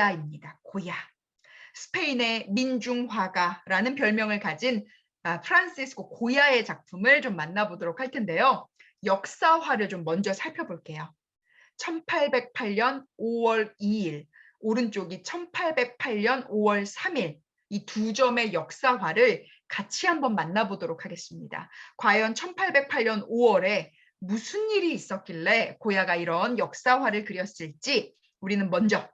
고야입니다. 고야. 스페인의 민중화가라는 별명을 가진 아, 프란시스코 고야의 작품을 좀 만나보도록 할 텐데요. 역사화를 좀 먼저 살펴볼게요. 1808년 5월 2일, 오른쪽이 1808년 5월 3일, 이 두 점의 역사화를 같이 한번 만나보도록 하겠습니다. 과연 1808년 5월에 무슨 일이 있었길래 고야가 이런 역사화를 그렸을지 우리는 먼저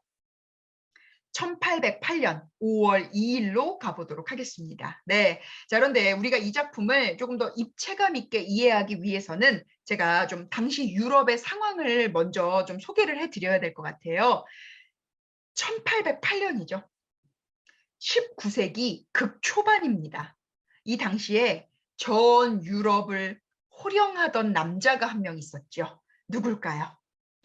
1808년 5월 2일로 가보도록 하겠습니다. 네. 자, 그런데 우리가 이 작품을 조금 더 입체감 있게 이해하기 위해서는 제가 좀 당시 유럽의 상황을 먼저 좀 소개를 해드려야 될 것 같아요. 1808년이죠. 19세기 극초반입니다. 이 당시에 전 유럽을 호령하던 남자가 한 명 있었죠. 누굴까요?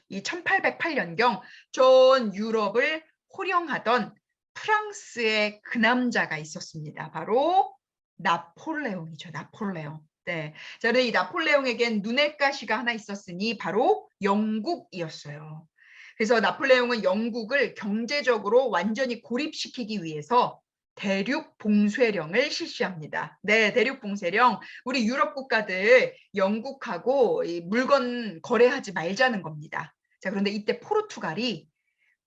이 1808년경 전 유럽을 호령하던 프랑스의 그 남자가 있었습니다. 바로 나폴레옹이죠. 나폴레옹. 네. 자, 이 나폴레옹에겐 눈의 가시가 하나 있었으니 바로 영국이었어요. 그래서 나폴레옹은 영국을 경제적으로 완전히 고립시키기 위해서 대륙 봉쇄령을 실시합니다. 네, 대륙 봉쇄령. 우리 유럽 국가들 영국하고 물건 거래하지 말자는 겁니다. 자, 그런데 이때 포르투갈이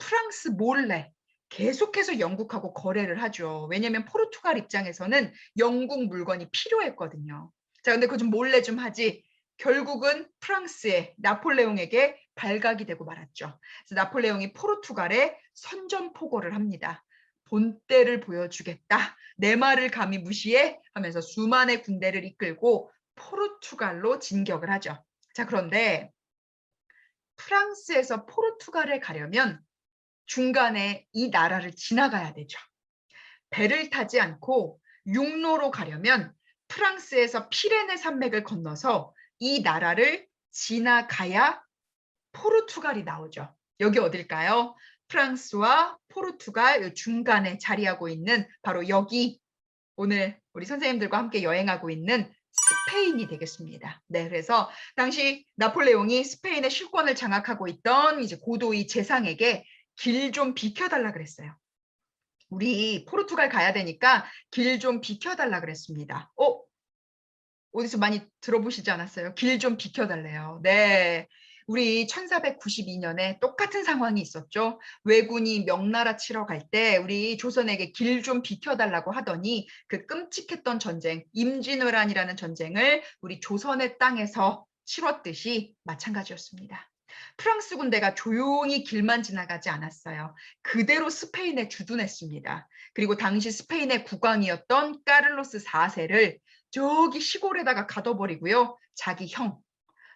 프랑스 몰래 계속해서 영국하고 거래를 하죠. 왜냐하면 포르투갈 입장에서는 영국 물건이 필요했거든요. 자, 근데 그거 좀 몰래 좀 하지. 결국은 프랑스의 나폴레옹에게 발각이 되고 말았죠. 그래서 나폴레옹이 포르투갈에 선전포고를 합니다. 본때를 보여주겠다. 내 말을 감히 무시해 하면서 수만의 군대를 이끌고 포르투갈로 진격을 하죠. 자, 그런데 프랑스에서 포르투갈에 가려면 중간에 이 나라를 지나가야 되죠. 배를 타지 않고 육로로 가려면 프랑스에서 피레네 산맥을 건너서 이 나라를 지나가야 포르투갈이 나오죠. 여기 어딜까요? 프랑스와 포르투갈 중간에 자리하고 있는 바로 여기 오늘 우리 선생님들과 함께 여행하고 있는 스페인이 되겠습니다. 네, 그래서 당시 나폴레옹이 스페인의 실권을 장악하고 있던 이제 고도의 재상에게 길 좀 비켜달라 그랬어요. 우리 포르투갈 가야 되니까 길 좀 비켜달라 그랬습니다. 어? 어디서 많이 들어보시지 않았어요? 길 좀 비켜달래요. 네. 우리 1492년에 똑같은 상황이 있었죠. 왜군이 명나라 치러 갈 때 우리 조선에게 길 좀 비켜달라고 하더니 그 끔찍했던 전쟁, 임진왜란이라는 전쟁을 우리 조선의 땅에서 치렀듯이 마찬가지였습니다. 프랑스 군대가 조용히 길만 지나가지 않았어요. 그대로 스페인에 주둔했습니다. 그리고 당시 스페인의 국왕이었던 까를로스 4세를 저기 시골에다가 가둬버리고요. 자기 형,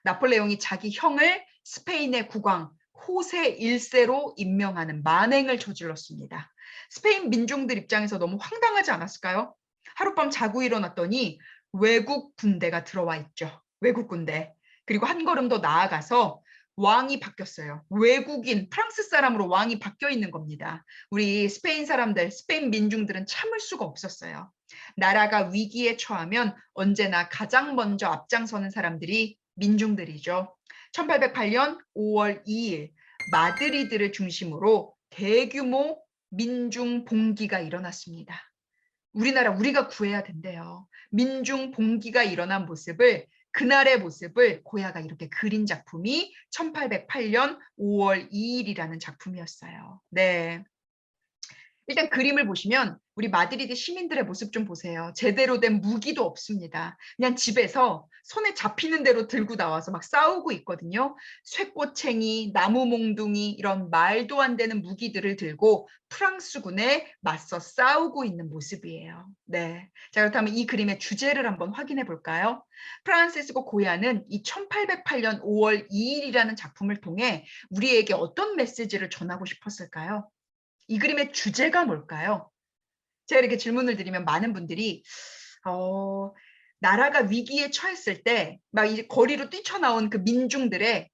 나폴레옹이 자기 형을 스페인의 국왕 호세 1세로 임명하는 만행을 저질렀습니다. 스페인 민중들 입장에서 너무 황당하지 않았을까요? 하룻밤 자고 일어났더니 외국 군대가 들어와 있죠. 외국 군대. 그리고 한 걸음 더 나아가서 왕이 바뀌었어요. 외국인, 프랑스 사람으로 왕이 바뀌어 있는 겁니다. 우리 스페인 사람들, 스페인 민중들은 참을 수가 없었어요. 나라가 위기에 처하면 언제나 가장 먼저 앞장서는 사람들이 민중들이죠. 1808년 5월 2일 마드리드를 중심으로 대규모 민중 봉기가 일어났습니다. 우리나라 우리가 구해야 된대요. 민중 봉기가 일어난 모습을 그날의 모습을 고야가 이렇게 그린 작품이 1808년 5월 2일이라는 작품이었어요. 네. 일단 그림을 보시면 우리 마드리드 시민들의 모습 좀 보세요. 제대로 된 무기도 없습니다. 그냥 집에서 손에 잡히는 대로 들고 나와서 막 싸우고 있거든요. 쇠꼬챙이, 나무 몽둥이 이런 말도 안 되는 무기들을 들고 프랑스군에 맞서 싸우고 있는 모습이에요. 네. 자, 그렇다면 이 그림의 주제를 한번 확인해 볼까요? 프란시스코 고야는 이 1808년 5월 2일이라는 작품을 통해 우리에게 어떤 메시지를 전하고 싶었을까요? 이 그림의 주제가 뭘까요? 제가 이렇게 질문을 드리면 많은 분들이 어, 나라가 위기에 처했을 때 막 거리로 뛰쳐나온 그 민중들의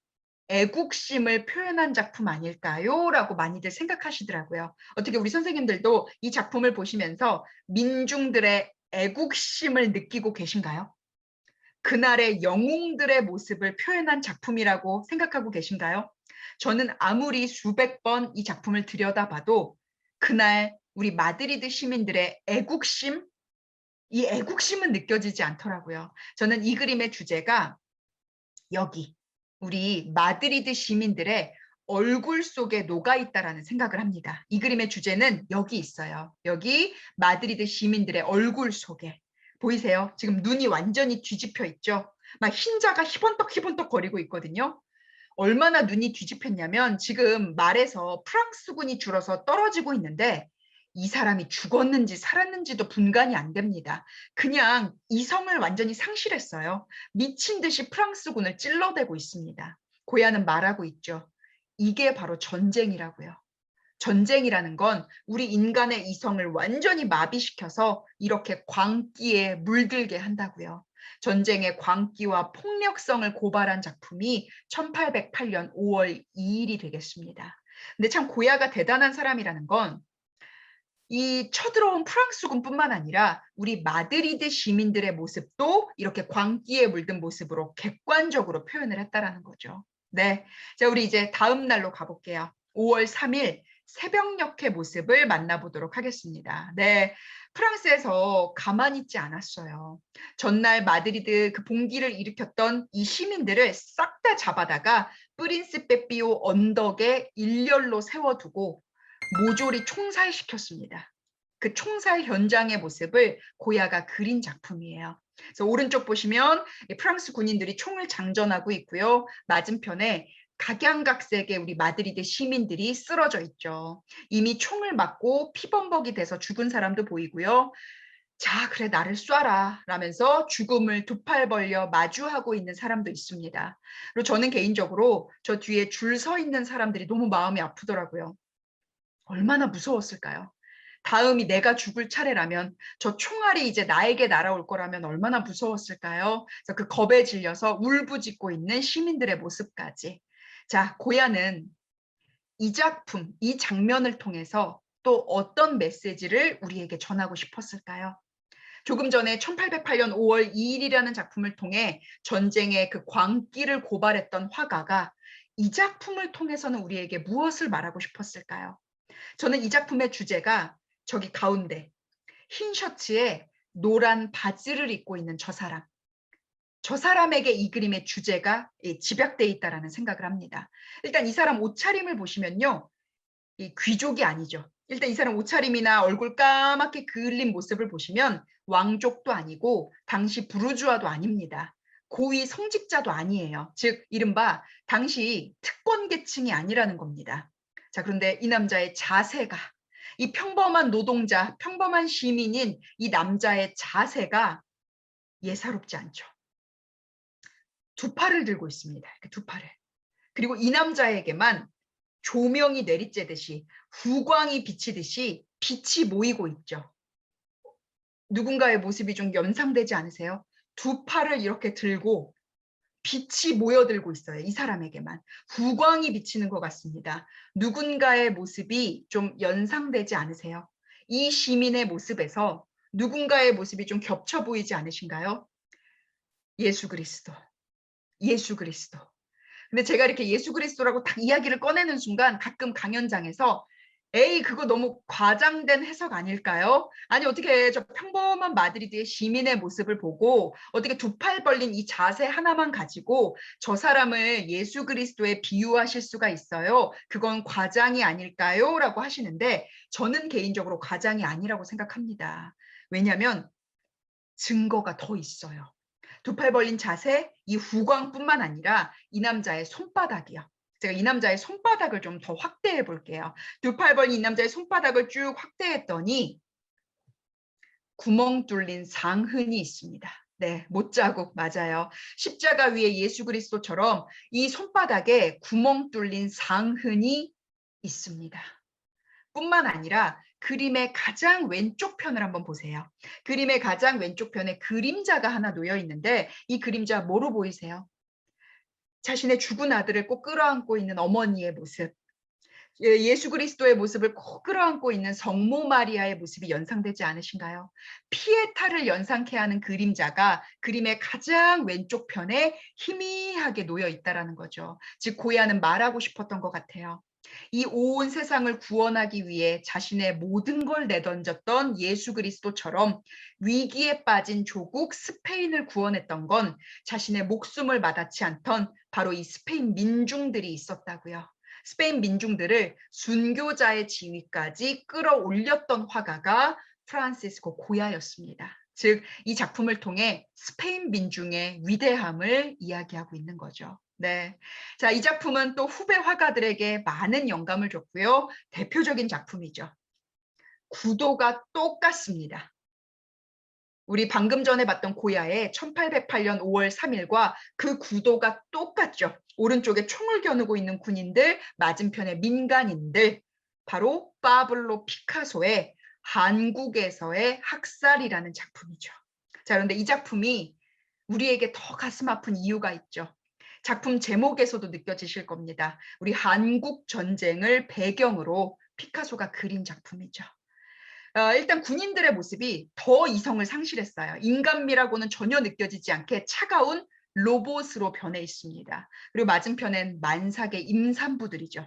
애국심을 표현한 작품 아닐까요? 라고 많이들 생각하시더라고요. 어떻게 우리 선생님들도 이 작품을 보시면서 민중들의 애국심을 느끼고 계신가요? 그날의 영웅들의 모습을 표현한 작품이라고 생각하고 계신가요? 저는 아무리 수백 번 이 작품을 들여다봐도 그날 우리 마드리드 시민들의 애국심, 이 애국심은 느껴지지 않더라고요. 저는 이 그림의 주제가 여기 우리 마드리드 시민들의 얼굴 속에 녹아 있다라는 생각을 합니다. 이 그림의 주제는 여기 있어요. 여기 마드리드 시민들의 얼굴 속에 보이세요? 지금 눈이 완전히 뒤집혀 있죠. 막 흰자가 희번떡 희번떡 거리고 있거든요. 얼마나 눈이 뒤집혔냐면 지금 말에서 프랑스군이 줄어서 떨어지고 있는데 이 사람이 죽었는지 살았는지도 분간이 안 됩니다. 그냥 이성을 완전히 상실했어요. 미친 듯이 프랑스군을 찔러대고 있습니다. 고야는 말하고 있죠. 이게 바로 전쟁이라고요. 전쟁이라는 건 우리 인간의 이성을 완전히 마비시켜서 이렇게 광기에 물들게 한다고요. 전쟁의 광기와 폭력성을 고발한 작품이 1808년 5월 2일이 되겠습니다. 근데 참 고야가 대단한 사람이라는 건 이 쳐들어온 프랑스군뿐만 아니라 우리 마드리드 시민들의 모습도 이렇게 광기에 물든 모습으로 객관적으로 표현을 했다라는 거죠. 네. 자, 우리 이제 다음 날로 가볼게요. 5월 3일 새벽녘의 모습을 만나보도록 하겠습니다. 네. 프랑스에서 가만히 있지 않았어요. 전날 마드리드 그 봉기를 일으켰던 이 시민들을 싹 다 잡아다가 프린스 빼삐오 언덕에 일렬로 세워두고 모조리 총살시켰습니다. 그 총살 현장의 모습을 고야가 그린 작품이에요. 그래서 오른쪽 보시면 프랑스 군인들이 총을 장전하고 있고요. 맞은편에 각양각색의 우리 마드리드 시민들이 쓰러져 있죠. 이미 총을 맞고 피범벅이 돼서 죽은 사람도 보이고요. 자, 그래 나를 쏴라 라면서 죽음을 두 팔 벌려 마주하고 있는 사람도 있습니다. 그리고 저는 개인적으로 저 뒤에 줄 서 있는 사람들이 너무 마음이 아프더라고요. 얼마나 무서웠을까요? 다음이 내가 죽을 차례라면 저 총알이 이제 나에게 날아올 거라면 얼마나 무서웠을까요? 그래서 그 겁에 질려서 울부짖고 있는 시민들의 모습까지. 자, 고야는 이 작품, 이 장면을 통해서 또 어떤 메시지를 우리에게 전하고 싶었을까요? 조금 전에 1808년 5월 2일이라는 작품을 통해 전쟁의 그 광기를 고발했던 화가가 이 작품을 통해서는 우리에게 무엇을 말하고 싶었을까요? 저는 이 작품의 주제가 저기 가운데 흰 셔츠에 노란 바지를 입고 있는 저 사람. 저 사람에게 이 그림의 주제가 집약되어 있다라는 생각을 합니다. 일단 이 사람 옷차림을 보시면요. 이 귀족이 아니죠. 일단 이 사람 옷차림이나 얼굴 까맣게 그을린 모습을 보시면 왕족도 아니고 당시 부르주아도 아닙니다. 고위 성직자도 아니에요. 즉 이른바 당시 특권 계층이 아니라는 겁니다. 자 그런데 이 남자의 자세가 이 평범한 노동자, 평범한 시민인 이 남자의 자세가 예사롭지 않죠. 두 팔을 들고 있습니다. 이렇게 두 팔을. 그리고 이 남자에게만 조명이 내리쬐듯이 후광이 비치듯이 빛이 모이고 있죠. 누군가의 모습이 좀 연상되지 않으세요? 두 팔을 이렇게 들고 빛이 모여들고 있어요. 이 사람에게만. 후광이 비치는 것 같습니다. 누군가의 모습이 좀 연상되지 않으세요? 이 시민의 모습에서 누군가의 모습이 좀 겹쳐 보이지 않으신가요? 예수 그리스도. 예수 그리스도. 근데 제가 이렇게 예수 그리스도라고 딱 이야기를 꺼내는 순간 가끔 강연장에서 에이 그거 너무 과장된 해석 아닐까요? 아니 어떻게 저 평범한 마드리드의 시민의 모습을 보고 어떻게 두 팔 벌린 이 자세 하나만 가지고 저 사람을 예수 그리스도에 비유하실 수가 있어요. 그건 과장이 아닐까요? 라고 하시는데 저는 개인적으로 과장이 아니라고 생각합니다. 왜냐하면 증거가 더 있어요. 두 팔 벌린 자세, 이 후광뿐만 아니라 이 남자의 손바닥이요. 제가 이 남자의 손바닥을 좀 더 확대해 볼게요. 두 팔 벌린 이 남자의 손바닥을 쭉 확대했더니 구멍 뚫린 상흔이 있습니다. 네, 못자국 맞아요. 십자가 위에 예수 그리스도처럼 이 손바닥에 구멍 뚫린 상흔이 있습니다. 뿐만 아니라 그림의 가장 왼쪽 편을 한번 보세요. 그림의 가장 왼쪽 편에 그림자가 하나 놓여 있는데 이 그림자 뭐로 보이세요? 자신의 죽은 아들을 꼭 끌어안고 있는 어머니의 모습. 예, 예수 그리스도의 모습을 꼭 끌어안고 있는 성모 마리아의 모습이 연상되지 않으신가요? 피에타를 연상케 하는 그림자가 그림의 가장 왼쪽 편에 희미하게 놓여 있다라는 거죠. 즉 고야는 말하고 싶었던 것 같아요. 이 온 세상을 구원하기 위해 자신의 모든 걸 내던졌던 예수 그리스도처럼 위기에 빠진 조국 스페인을 구원했던 건 자신의 목숨을 마다치 않던 바로 이 스페인 민중들이 있었다고요. 스페인 민중들을 순교자의 지위까지 끌어올렸던 화가가 프란시스코 고야였습니다. 즉, 이 작품을 통해 스페인 민중의 위대함을 이야기하고 있는 거죠. 네. 자, 이 작품은 또 후배 화가들에게 많은 영감을 줬고요. 대표적인 작품이죠. 구도가 똑같습니다. 우리 방금 전에 봤던 고야의 1808년 5월 3일과 그 구도가 똑같죠. 오른쪽에 총을 겨누고 있는 군인들, 맞은편에 민간인들, 바로 파블로 피카소의 한국에서의 학살이라는 작품이죠. 자, 그런데 이 작품이 우리에게 더 가슴 아픈 이유가 있죠. 작품 제목에서도 느껴지실 겁니다. 우리 한국 전쟁을 배경으로 피카소가 그린 작품이죠. 어, 일단 군인들의 모습이 더 이성을 상실했어요. 인간미라고는 전혀 느껴지지 않게 차가운 로봇으로 변해 있습니다. 그리고 맞은편엔 만삭의 임산부들이죠.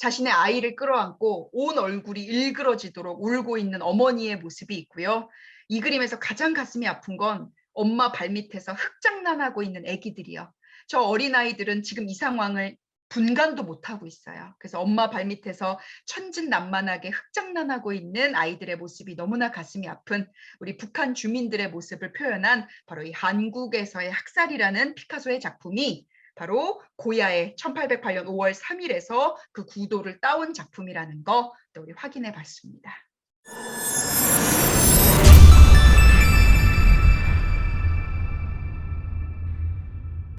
자신의 아이를 끌어안고 온 얼굴이 일그러지도록 울고 있는 어머니의 모습이 있고요. 이 그림에서 가장 가슴이 아픈 건 엄마 발밑에서 흙장난하고 있는 아기들이요. 저 어린아이들은 지금 이 상황을 분간도 못하고 있어요. 그래서 엄마 발밑에서 천진난만하게 흙장난하고 있는 아이들의 모습이 너무나 가슴이 아픈 우리 북한 주민들의 모습을 표현한 바로 이 한국에서의 학살이라는 피카소의 작품이 바로 고야의 1808년 5월 3일에서 그 구도를 따온 작품이라는 거 우리 확인해 봤습니다.